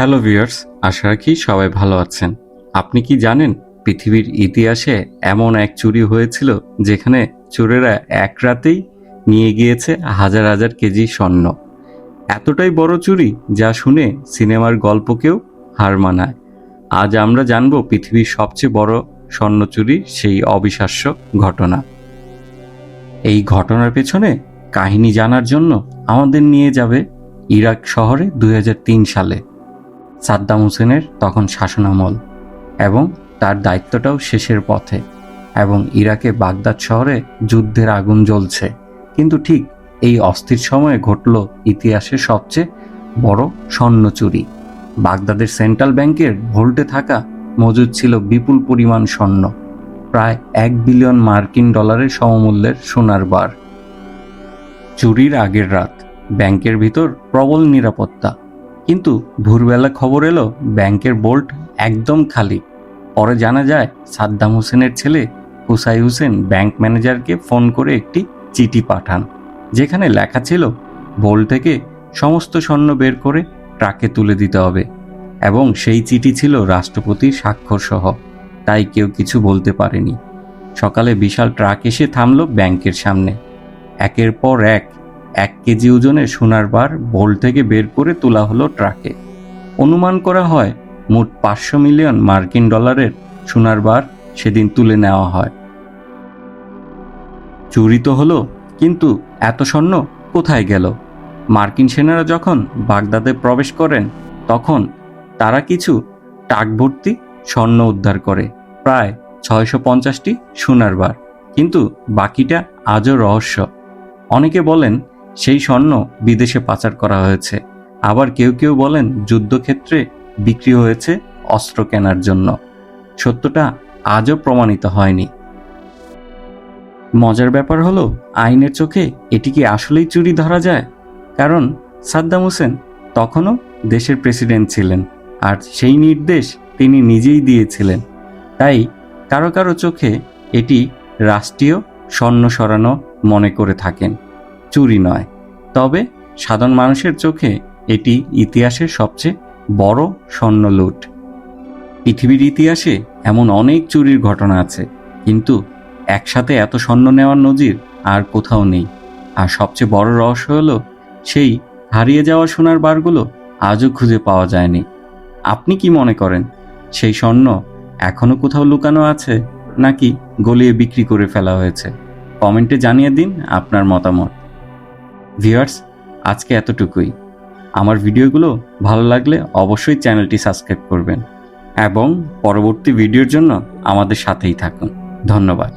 Hello viewers, আশা রাখি সবাই ভালো আছেন। আপনি কি জানেন, পৃথিবীর ইতিহাসে এমন এক চুরি হয়েছিল যেখানে চোরেরা এক রাতেই নিয়ে গিয়েছে হাজার হাজার কেজি স্বর্ণ। এতটাই বড় চুরি যা শুনে সিনেমার গল্পকেও হার মানায়। আজ আমরা জানব পৃথিবীর সবচেয়ে বড় স্বর্ণ চুরির সেই অবিশ্বাস্য ঘটনা। এই ঘটনার পেছনে কাহিনী জানার জন্য আমাদের নিয়ে যাবে ইরাক শহরে দু হাজার তিন সালে। সাদ্দাম হোসেনের তখন শাসনামল এবং তার দায়িত্বটাও শেষের পথে এবং ইরাকে বাগদাদ শহরে যুদ্ধের আগুন জ্বলছে। কিন্তু ঠিক এই অস্থির সময়ে ঘটল ইতিহাসের সবচেয়ে বড় স্বর্ণ চুরি। বাগদাদের সেন্ট্রাল ব্যাংকের ভোল্টে থাকা মজুদ ছিল বিপুল পরিমাণ স্বর্ণ, প্রায় এক বিলিয়ন মার্কিন ডলারের সমমূল্যের সোনার বার। চুরির আগের রাত ব্যাংকের ভিতর প্রবল নিরাপত্তা কিন্তু ভোরবেলা খবর এলো, ব্যাংকের বোল্ট একদম খালি। পরে জানা যায়, সাদ্দাম হোসেনের ছেলে হুসাই হোসেন ব্যাংক ম্যানেজারকে ফোন করে একটি চিঠি পাঠান, যেখানে লেখা ছিল, বোল্ট থেকে সমস্ত স্বর্ণ বের করে ট্রাকে তুলে দিতে হবে এবং সেই চিঠি ছিল রাষ্ট্রপতির স্বাক্ষর সহ, তাই কেউ কিছু বলতে পারেনি। সকালে বিশাল ট্রাক এসে থামল ব্যাংকের সামনে। একের পর এক এক কেজি ওজনের সোনার বার বোল থেকে বের করে তোলা হলো ট্রাকে। অনুমান করা হয়, মোট পাঁচশো মিলিয়ন মার্কিন ডলারের সোনার বার সেদিন তুলে নেওয়া হয়। চুরি তো হলো, কিন্তু এত স্বর্ণ কোথায় গেল? মার্কিন সেনারা যখন বাগদাদে প্রবেশ করেন, তখন তারা কিছু টাক ভর্তি স্বর্ণ উদ্ধার করে, প্রায় ছয়শো পঞ্চাশটি সোনার বার। কিন্তু বাকিটা আজও রহস্য। অনেকে বলেন সেই স্বর্ণ বিদেশে পাচার করা হয়েছে। আবার কেউ কেউ বলেন যুদ্ধক্ষেত্রে বিক্রি হয়েছে অস্ত্র কেনার জন্য। সত্যটা আজও প্রমাণিত হয়নি। মজার ব্যাপার হলো, আইনের চোখে এটি কি আসলেই চুরি ধরা যায়? কারণ সাদ্দাম হোসেন তখনও দেশের প্রেসিডেন্ট ছিলেন আর সেই নির্দেশ তিনি নিজেই দিয়েছিলেন। তাই কারও কারও চোখে এটি রাষ্ট্রীয় স্বর্ণ সরানো মনে করে থাকেন। চুরি নয়। তবে সাধারণ মানুষের চোখে এটি ইতিহাসের সবচেয়ে বড় স্বর্ণ লুট। পৃথিবীর ইতিহাসে এমন অনেক চুরির ঘটনা আছে, কিন্তু একসাথে এত স্বর্ণ নেওয়ার নজির আর কোথাও নেই। আর সবচেয়ে বড় রহস্য হলো, সেই হারিয়ে যাওয়া সোনার বারগুলো আজও খুঁজে পাওয়া যায়নি। আপনি কি মনে করেন, সেই স্বর্ণ এখনও কোথাও লুকানো আছে নাকি গলিয়ে বিক্রি করে ফেলা হয়েছে? কমেন্টে জানিয়ে দিন আপনার মতামত। ভিউয়ার্স, আজকে এতটুকুই। আমার ভিডিওগুলো ভালো লাগলে অবশ্যই চ্যানেলটি সাবস্ক্রাইব করবেন এবং পরবর্তী ভিডিওর জন্য আমাদের সাথেই থাকুন। ধন্যবাদ।